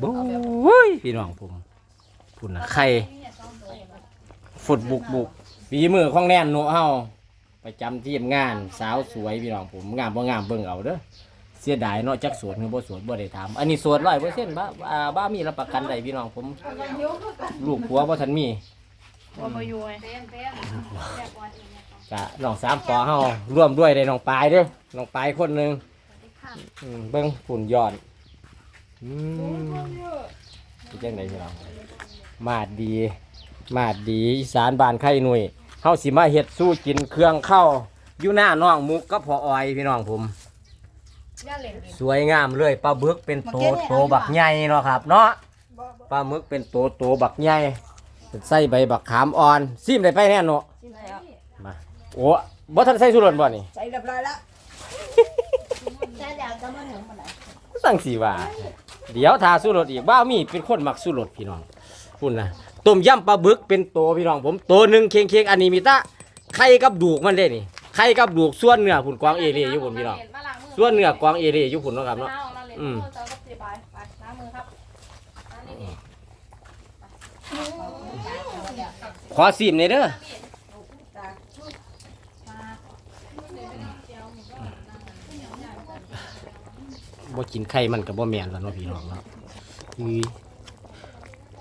บุ้ยพี่น้องผมพุ่นนะไข่ฝุดบุกบุกฝีมือของแน่นโนเฮาไปจำทีมงานสาวสวยพี่น้องผมงามบ่งามเบิ่งเอาเด้อเสียดายเนาะจักสวนหรือบ่สวนบ่ได้ถามอันนี้สวน100%บ้าอ่าบ้ามีรับประกันได้พี่น้องผม ลูกผัวบ่ทันมีว่ามาอยู่ไงกะน้องสามปอเฮาร่วมด้วยได้น้องปายเด้อน้องปายคนหนึงอืมเบิ่งฝุ่นยอด อืมเป็นจังไดพี่น้องมาดดี มาดดีอีสานบ้านไข่หนุ่ยเฮาสิมาเฮ็ดสู้กินเครื่องเข้าอยู่หน้าน้องมุกกับพอออยพี่น้องผมสวยงามเลยปลาบึกเป็นโตโตบักใหญ่เนาะครับ เนาะปลาหมึกเป็นโตโตบักใหญ่ใส่ใบบักขามอ่อนซิมได้ไปแน่เนาะมาโอ้บ่ทันใส่สุรสบ่นี่ใส่เรียบร้อยแล้วใช่แล้วจะมาถึงเมื่อไหร่สั่งสีว่า เดี๋ยวทาสุรสอีกบ้ามีเป็นคนมักสุรสพี่น้องพุ่นะต้มยำปลาบึกเป็นโตพี่น้องผมโตหนึ่งเคียงเคียงอันนี้มีตะไข่กับดูกมันได้นี่ไข่กับดูกส่วนเนื้อพุ่นกวางเอเรียอยู่พุ่นพี่น้องส่วนเนื้อกวางเอเรียอยู่พุ่นเนาะครับเนาะอืมล้ารับขอซีมในอยเด้อ บ่กินไข่มันกับบ่แม่นแล้วเนาะพี่น้องเนาะคือ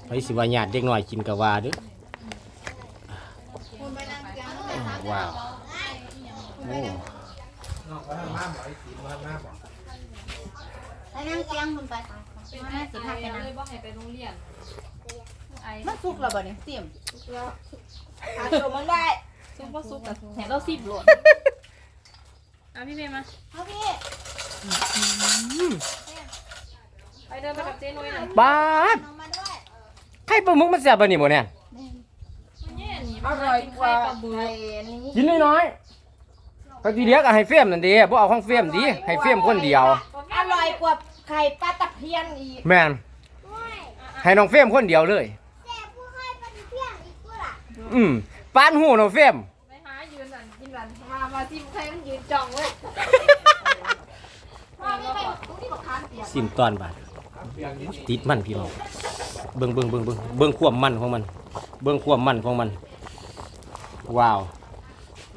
ไปสิว่าญาติเด็กน้อยกินกับว่าเด้อว้าวโอ้ไปนั่งเตียงคุณไปมาสิพักไปนั่งเลยบ่ให้ไปโรงเรียนไอ้มันสุกแล้วบ่เนี่ยเสียมหาตัวมันได้ซุปบ่ซุปกับแถมเราสิบโหลดเอาพี่เมย์มาเอาพี่ ไปเดินไปกับเจ๊นุ้ยหน่อยบาดเอามาด้วยไข่ปลาหมึกมันแซ่บบ่นี่บ่เนี่ยมันแย่นี่อร่อยกว่าปลาบึกไอ้นี้ กินน้อยๆก็ทีเดียวก็ให้เฟรมนั่นเดีบ่เอาของเฟรมดีให้เฟรมคนเดียว อร่อยกว่าไข่ปลาตะเพียนอีกแม่นให้น้องเฟรมคนเดียวเลยอืมปานหูน้องเฟรมไปหายืนนั่นกินนั่นมามาจิ้มใครมันยืนจ้องเว้ย ว่าไม่ไปตรงนี้ บอกทานเปียกสิมตอนบาดติดมันพี่น้องเบิ่งเบิ่งเบิ่งเบิ่งเบิ่งความมันของมัน เบิ่งความมันของมัน ว้าว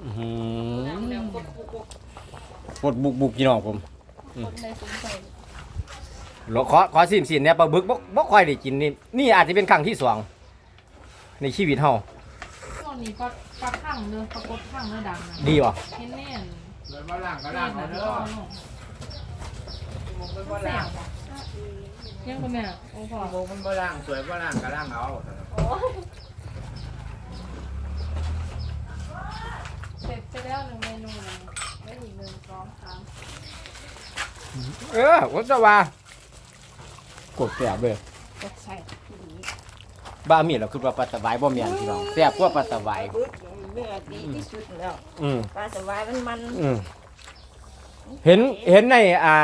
อื้อหือกดบุกบุกพี่น้องผมอืมแล้วขอขอสิมสินเนี่ยปลาบึกบ่บ่ค่อยได้กินนี่นี่อาจจะเป็นครั้งที่สองในชีวิตเฮาช่วงนี้ปลาปลาข้างเนื้อปลากดข้างเนื้อดังนะดีบ่เห็นแน่นเลยมาล่างก็แน่ล่างนเอานะเด้พ่อ อมันบ่แซ่ล่างบยังก็แม่โอ้พ่อโมมันบ่ล่างสวยบ่ล่างก็ล่างเอาเสร็จไปแล้วหนึ่งเมนูหนึ่งได้อีกหนึ่งสองสามเออวัดว่ากดแสบเลยก็ใส่บ้ามีเราคือว่าปลาสวายบ่แม่นพี่น้องแซ่บกว่าปลาสวายเนื้อดีที่สุดแล้วอืมปลาสวายมันมันอืมเห็นเห็นในอ่า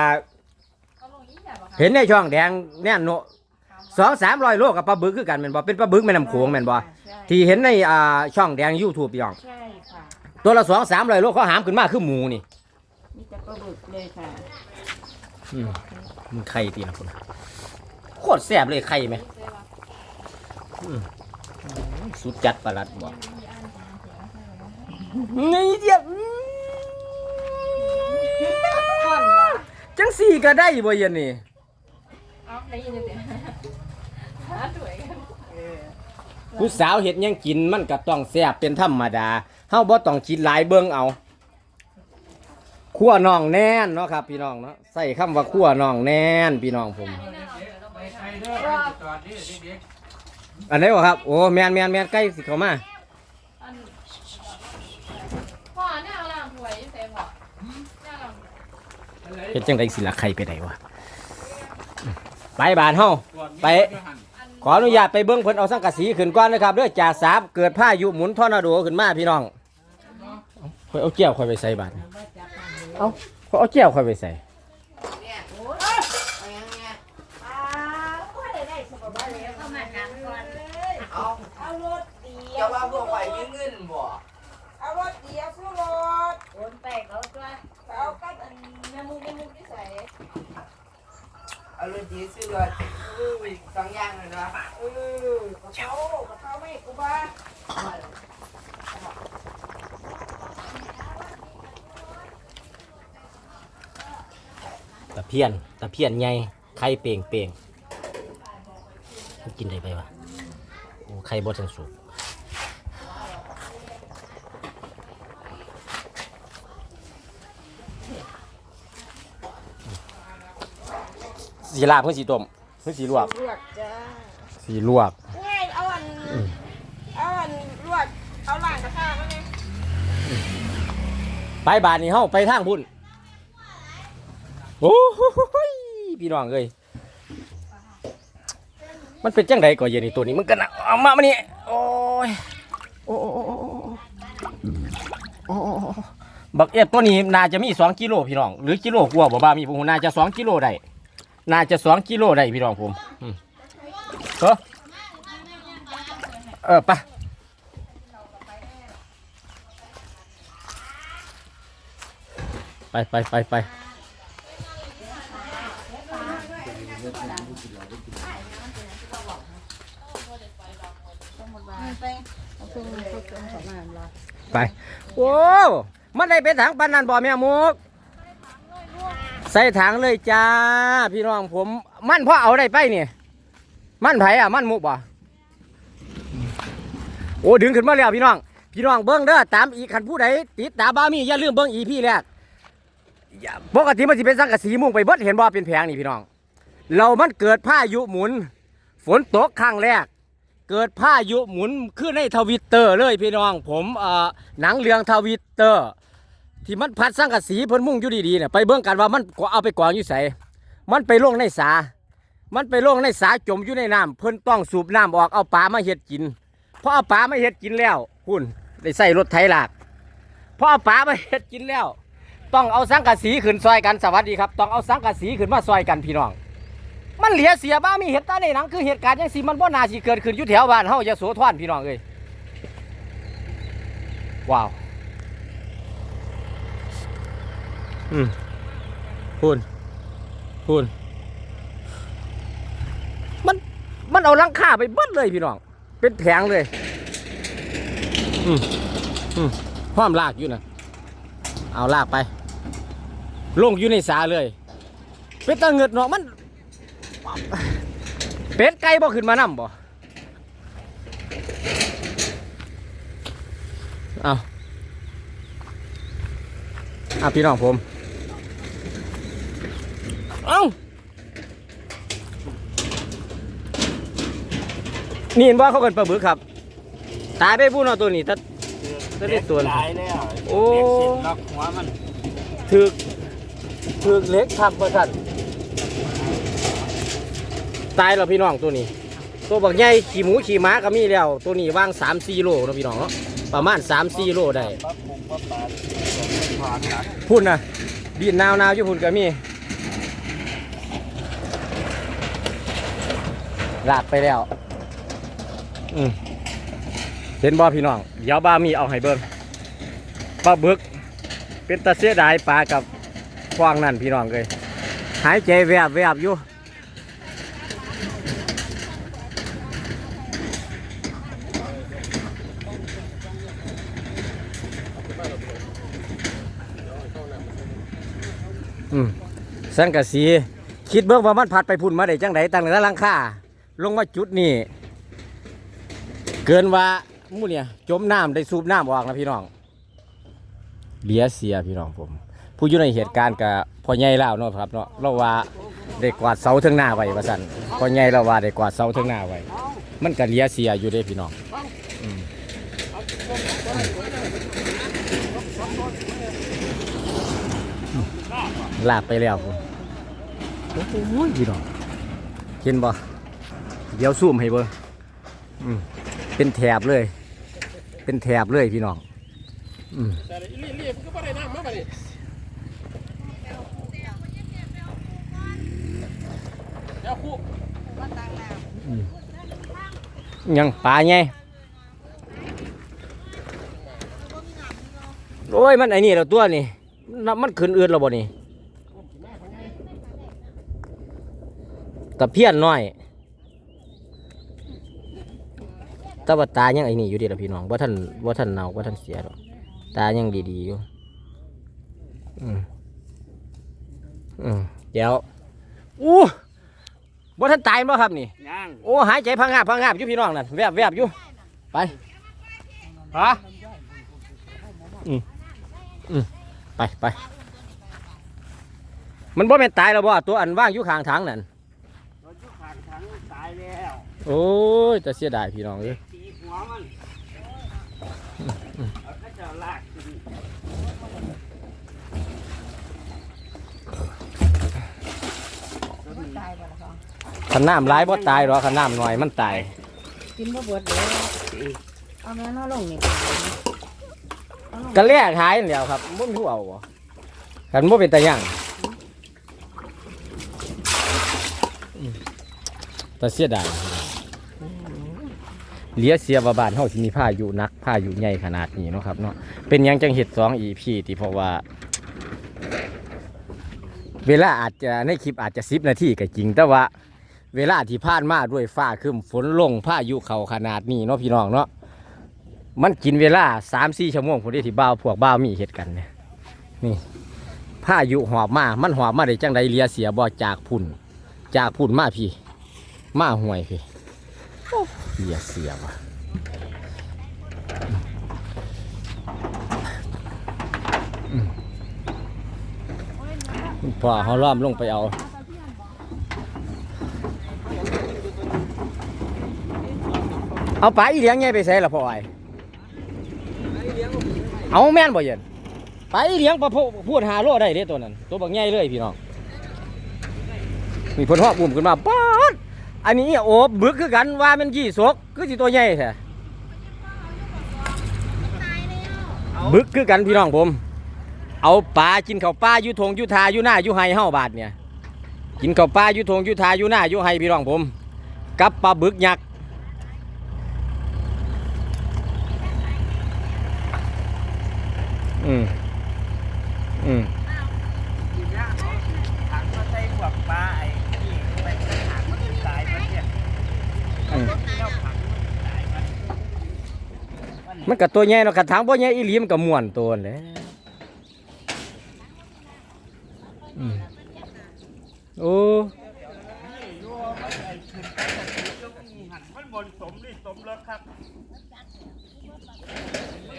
เอาลงยี่แบบอะค่ะ เห็นในช่องแดงแน่นโนสองสามร้อยโลกับปลาบึกคือกันแม่นบ่เป็นปลาบึกแม่น้ำโขงแม่นบ่ใช่ที่เห็นในอ่าช่องแดงยูทูบพี่น้องใช่ค่ะตัวละสองสามร้อยโลเขาหามขึ้นมาคือหมูนี่มีแต่ปลาบึกเลยค่ะอืมมันไข่ตีนะคุณโคตรแซ่บเลยไข่ไหมอืมสุดจัดประหลัดบอกนี่เดียวก่อนวะจังสี่ก็ได้บ่เย็นนี่เอา ได้ยินจะเสียหาด้วยกันผู้สาวเห็ดหยังกินมันก็ต้องแซ่บเป็นธรรมดาเฮาบ่ต้องคิดหลายเบิ่งเอาขั้วน่องแน่นเนาะครับ พี่น้องเนาะใส่คำว่าขั้วน่องแน่นพี่น้องผม ไปใส่เด้อจอดดิเด็กอันไหนบ่ครับ โอ้แม่นแม่นแม่นใกล้สิเข้ามา อันพ่อเนี่ยเอาล่างถวยเสียพ่อเนี่ยล่างเฮ็ดจังได๋สิละไข่ไปได้วะ ไปบ้านเฮาไป ขออนุญาตไปเบิ้งเพิ่นเอาสังกะสีขึ้นก่อนนะครับเด้อจ่าสาบเกิดพายุหมุนทอร์นาโดขึ้นมาพี่น้องข่อยเอาแก้วข่อยไปใส่บาดนี่เอาข่อยเอาแก้วข่อยไปใส่ เข้ามากันก่อน เอาเอารถเดีย จะ ว ว่าพวกไหวมีเงินบ่ เอารถเดียวสู้รถ โอนแตกแล้วจ้ะ เอากับอันน้ำมูกน้ำมูกที่ใส่ เอารถดีซื้อรถอุ้ยอีกสองอย่างเลยนะเออกระเช้ากระเช้าไม่กูบ้าตะเพียนตะเพียนใหญ่ไข่เป่งเป่งมันกินได้ไปวะโอ้ไข่บดสันสุก สีลาบเพื่อสีต้มเพื่อสีลวกลวกจ้าสีลวกง่ายเอาอันเอาอันลวกเอาหลังกระทะมาเนี่ยไปบานนี้เฮาไปทางพุ่นโอ้โหพี่น้องเอ้ยมันเป็นจังไดก่อนเย็นนี่ตัวนี้มันกันนะเอามามานี่โอ้ยโอ้โอ้โอ้โอ้โอ้โอ้โอ้บักเอฟตัวนี้น่าจะมีสองกิโลพี่น้องหรือกิโลกว่าบ่บ้ามีผมน่าจะสองกิโลได้ น่าจะสองกิโลได้พี่น้องผมเออเออไปไปไปไปไปไปเอาเครื่องเอาเครื่องสองมาเราไป โอ้ มันได้เป็นถังปานนันบ่อแม่มุก ใส่ถังเลยจ้า พี่น้องผม มั่นพ่อเอาได้ไปเนี่ยมั่นไผอะ มั่นมุกบ่โอ้ดึงขึ้นมาแล้วพี่น้อง พี่น้องเบิ้งเด้อตามอีกขันผู้ใดติดตาบ้ามีอย่าลืมเบิ้งอีพี่แรกปกติมันสิเป็นสังกะสีมุ่งไปเบิดเห็นบ่เป็นแผงนี่พี่น้อง เรามันเกิดพายุหมุน ฝนตกครั้งแรก เกิดพายุหมุนขึ้นในทวิตเตอร์เลยพี่น้อง ผมเอ่อหนังเรืองทวิตเตอร์ ที่มันพัดสังกะสีเพิ่นมุ่งอยู่ดีๆเนี่ยไปเบิ่งกันว่ามันเอาไปกองอยู่ไสมันไปลงในสา มันไปลงในสาจมอยู่ในน้ำเพิ่นต้องสูบน้ำออกเอาปลามาเฮ็ดกินพอเอาปลามาเฮ็ดกินแล้วหุ่นได้ใส่รถไถลากพอเอาปลามาเฮ็ดกินแล้ว ต้องเอาสังกะสีขึ้นซอยกันสวัสดีครับ ต้องเอาสังกะสีขึ้นมาซอยกันพี่น้อง มันเหลียเสียบ้ามีเหตุกาในหนังคือเหตุการณ์ยังสิมันบ่นาสิเกิดขึ้นอยู่แถวบ้านเฮาอย่าโสธรพี่น้องเอ้ยว้าว อืมพูนพูนมัน มันเอาหลังคาไปเบิดเลยพี่น้อง เป็นแผงเลย อืมอืมห้อมลากอยู่นะเอาลากไป ลงอยู่ในสาเลย เป็นตาเงิดเนาะมัน เป็ดไก่บ่ขึ้นมานํบ่เอาเอาพี่น้องผม เอ้า นี่เห็นว่าเขากันปลาบึกครับ ตายไปพูดเอาตัวนี้ถ้าถ้าได้ตัวตายแล้วโอ้ เด็กสิล็อกหัวมันถึกถึกเล็กทับประสันตายแล้วพี่น้องตัวนี้ ตัวบักใหญ่ขี่หมูขี่ม้าก็มีแล้ว ตัวนี้ว่างสามสี่โลเนาะพี่น้องเนาะประมาณสามสี่โลได้ปั๊บปุงปั๊บปาดผ่านหลักพุ่นนะดินนาวๆอยู่พุ่นก็มี ลากไปแล้ว อืมเห็นบ่พี่น้อง เดี๋ยวบ้ามีเอาให้เบิ่งปลาบึก เป็นตาเสียดายปลากับฟองนั่นพี่น้องเลยหายใจแวบแวบอยู่อืมสังกะสี คิดเบิ่งว่ามันพัดไปพุ่นมาได้จังไดตั้งแต่ลังค่า ลงมาจุดนี่เกินว่ามู่เนี่ยจมน้ำได้สูบน้ำออกนะพี่น้องเหลียเสียพี่น้องผม ผู้อยู่ในเหตุการณ์กับพ่อใหญ่เล่าเนาะครับเนาะเราว่าได้กวาดเสาเทิงหน้าไว้ว่าสั่นพ่อใหญ่เราว่าได้กวาดเสาเทิงหน้าไว้มันก็เลียเสียอยู่เด้พี่น้องลากไปแล้วผมโอ้โหพี่น้องเห็นบ่ เดี๋ยวซูมให้เบิ่งอืมเป็นแถบเลย เป็นแถบเลยพี่น้องอืมแต่รีบๆก็บ่ได้น้ำมาบัดนี้เดี๋ยวคู่ยังปลาไงโอ้ยมันไอ้นี่เราตัวนี่น้ำมันขึ้นอืดเราบ่นี่ตะเพียนน้อย แต่ว่าตายังไอ้นี่อยู่ดีล่ะพี่น้องว่าท่านว่าท่านเน่าว่าท่านเสียหรอกตายังดีๆอยู่อืมอืมเดี๋ยวอู้ว่าท่านตายบ่ครับนี่ย่างโอ้หายใจพังงาบพังงาบอยู่พี่น้องนั่นแวบแวบอยู่ไปฮะอืมอืมไปไปมันบ่แม่นตายแล้วบ่ตัวอันว่างอยู่ข้างทางนั่นรถยุคผ่านทางตายแล้วโอ้ยแต่เสียดายพี่น้องเอ้ยตีหัว มันเอาข้าจะลากขึ้นตายบ่ล่ะพ่อขันน้ำร้ายบ่ตายหรอกขันน้ำหน่อยมันตายกินบ่เบิดเลยเอาแม่น้อลงนี่เอาลงกระแลกหายนั่นแหล้วครับบ่มีผู้เอาบ่ขันบ่เป็นตาย่างอืมแต่เสียดาย เหลียเสียว่าบ้านเฮาสิมีผ้าอยู่นักผ้าอยู่ใหญ่ขนาดนี้เนาะครับเนาะเป็นยังจังเฮ็ด2 EP ที่เพราะว่า เวลาอาจจะในคลิปอาจจะ10นาทีก็จริง แต่ว่าเวลาที่ผ่านมาด้วยฟ้าครึ้มฝนลงผ้ายุเขาขนาดนี้เนาะพี่น้องเนาะมันกินเวลาสามสี่ชั่วโมงพอดีที่บ้าวพวกบ้าวมีเหตุกันเนี่ยนี่ผ้ายุหอบมา มันหอบมาได้จังใดเลียเสียบ่จากพุ่น จากพุ่นมาพี่ มาห่วยพี่ เลียเสียว่ะอืมพอเขาล้อมลงไปเอาเอาปลาอีเลียงไงไปใส่ละพ่อไอเอาแม่นบ่เย็นปลาอีเลียงปลาพพูดหาโลได้เด้ตัวนั้น ตัวบักใหญ่เลยพี่น้อง มีพนฮอกบุ่มขึ้นมาป๊าด อันนี้โอบบึกคือกันว่ามันยี่สกคือสิตัวใหญ่แท้บึกคือกันพี่น้องผม เอาปลากินข้าวปลาอยู่ทงอยู่ทาอยู่หน้าอยู่ไฮเฮาบาดเนี่ย กินข้าวปลาอยู่ทงอยู่ทาอยู่หน้าอยู่ไฮพี่น้องผม กับปลาบึกยักษ์อืม อืม ถังมาใส่พวกปลาไอ้นี่ไปถังมันตายมันเนี่ย อืม เจ้าถังตาย มันมันกับตัวใหญ่เนาะกระถางบ่ใหญ่อีหลีมันก็ม่วนตัวนั่นแหละอืมโอ้มันบนสมนี่สมรถครับ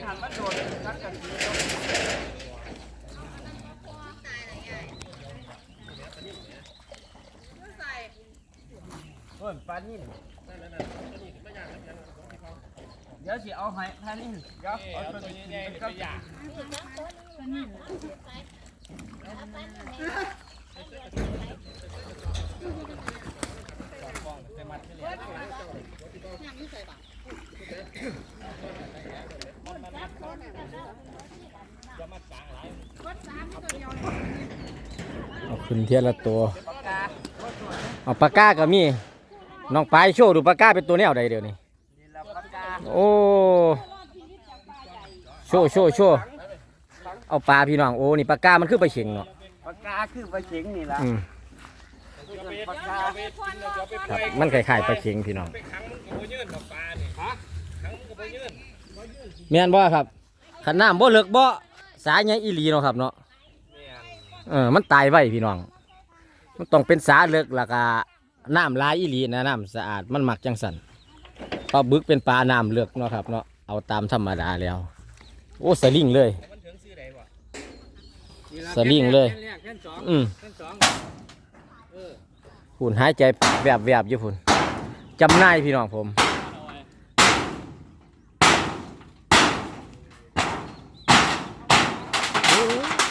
หันมันโดนทักกันทีเพิ่นปลานิ่ม เดี๋ยวสิเอาให้ปลานิ่มเดี๋ยวเอาตัวนี้ไปย่างเอาขึ้นเทียละตัวเอาปากกาก็มีน้องปลายโชว์ดูปากกาเป็นตัวแนวใดเดี๋ยวนี้ โอ้โชว์โชว์โชว์เอาปลาพี่น้องโอ้นี่ปากกามันคือปลาเข็งเนาะปลากาคือปลาเข็งนี่ละอืมปลากาครับมันคล้ายๆปลาเข็งพี่น้องแม่นบ่ครับขันน้ำบ่เลิกบ่สายใหญ่อีหลีเนาะครับเนาะเออมันตายไว้พี่น้อง มันต้องเป็นสาเลิกแล้วก็น้ำลายอีหลีนะน้ำสะอาดมันมักจังสัน ปลาบึกเป็นปลาน้ำเลือกเนาะครับเนาะเอาตามธรรมดาแล้ว โอ้สลิงเลย สลิงเลย อืมหุ่นหายใจแวบแวบอยู่พุ่นจำนายพี่น้องผม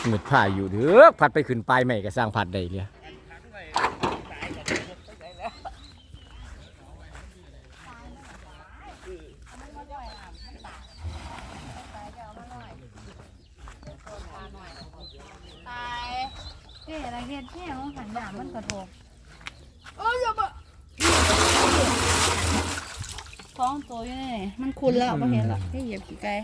หมึดผ้าอยู่เด้อพัดไปขึ้นปลายใหม่ก็สร้างพัดได้เนี่ย ตายเจ๊อะไรเฮ็ดแค่ของขันหนามันกระทบ ท้องตัวอยู่นี่มันคุณแล้วบ่เห็นหรอกให้เหยียบกี่ไก่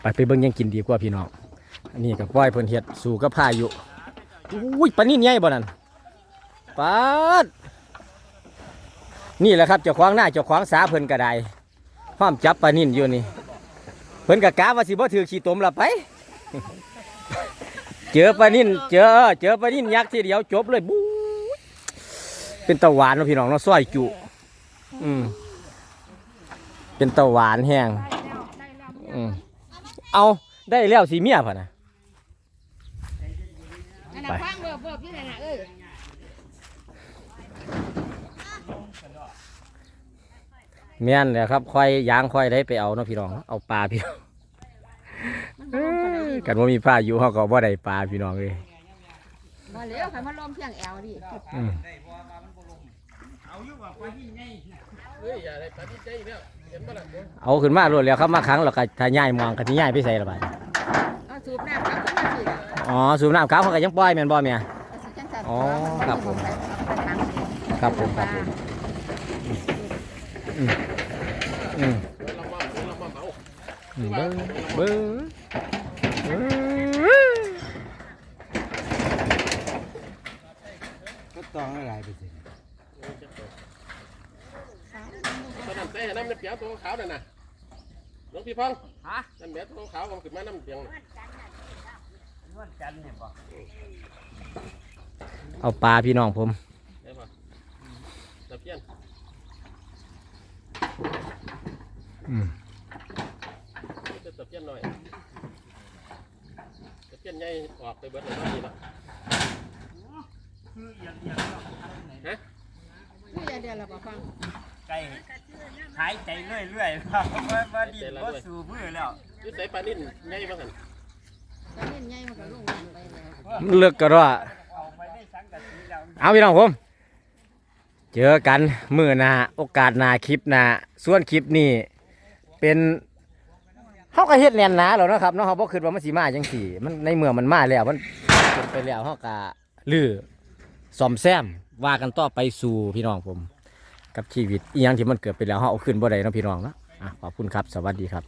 ไปไปเบิ่งยังกินดีกว่าพี่น้องอันนี้ก็ปล่อยเพิ่นเฮ็ดสู่กับพายุอุ้ยปลานิ่นใหญ่บ่นั่นปาดนี่แหละครับเจ้าของหน้าเจ้าของสาเพิ่นก็ได้ความจับปลานิ่นอยู่นี่ เพิ่นก็กะว่าสิบ่ถือขี้ตมละไป เจอปลานิ่นเจอเจอปลานิ่นยักษ์ทีเดียวจบเลยบู๊เป็นตะหวานเนาะพี่น้องเนาะซอยจุ อืมเป็นตะหวานแห้งอืมเอาได้แล้วสีเมียพ่ะนะอันนั้นฟังเบิบเบิบอยู่นั่นน่ะเอ้ยครับค่อยยางค่อยได้ไปเอาเนาะพี่น้อง เอาปลาพี่น้อง กันว่ามีปลาอยู่เขาก็บ่ได้ปลาพี่น้องเลยบ่เหลวค่ะมันลมเพียงแอวดิอืมเอาอยู่ว่าปลาที่ใหญ่เฮ้ยอย่าได้ปฏิใจอีกแล้วเห็นปะล่ะเอาขึ้นมาโลดแล้วครับมาครั้งแล้วก็ถ้าย้ายมองก็สิย้ายไปใส่ละบาดเอาสูบน้ำครับขึ้นมาสิอ๋อสูบน้ำขาวเขาก็ยังปล่อยแม่นบ่แม่เอาสิจังซั่นอ๋อครับผมเอาไปทางสิครับผมครับผมอืมอืมเรามาเรามาเมาอืมเบิ้งเบิ้งเบิ้ง ก็ต้องหลายเปอร์เซ็นต์ ตอนนั้นเต้น้ำในเปียกตัวขาวนั่นน่ะหลวงพี่พองฮะนั่นแม่ตัวขาวมันขึ้นมาน้ำเปียงนวดจันทร์เนี่ยบ่เอาปลาพี่น้องผม ได้ปะตะเพียนอืมตะเพียนหน่อยตะเพียนใหญ่ออกไปเบิดเลยนี่ละคือเอียงเอียงเนาะนี่อย่าเดียวเราบ่ฟัง ไก่หายใจเรื่อยๆครับว่าว่าดินบ่สู่มือแล้วยุใส่ปลานิ่นใหญ่บ้างหันแล้วเล่นใหญ่มันก็ลงน้ำไปแล้วมันเลือกก็ว่าเอาไปได้สังกะสีแล้วเอาพี่น้องผม เจอกันมือหน้าโอกาสหน้าคลิปหน้าส่วนคลิปนี้เป็นเฮาก็เฮ็ดแน่นหนาแล้วนะครับเนาะเฮาบ่คิดว่ามันสิมาจังซี่มันในเมื่อมันมาแล้วมันเป็นไปแล้วเฮาก็ลื้อซ่อมแซมว่ากันต่อไปสู่พี่น้องผม กับชีวิตอีหยังที่มันเกิดไปแล้วเฮาเอาขึ้นบ่ได้เนาะพี่น้องเนาะอะขอบคุณครับสวัสดีครับ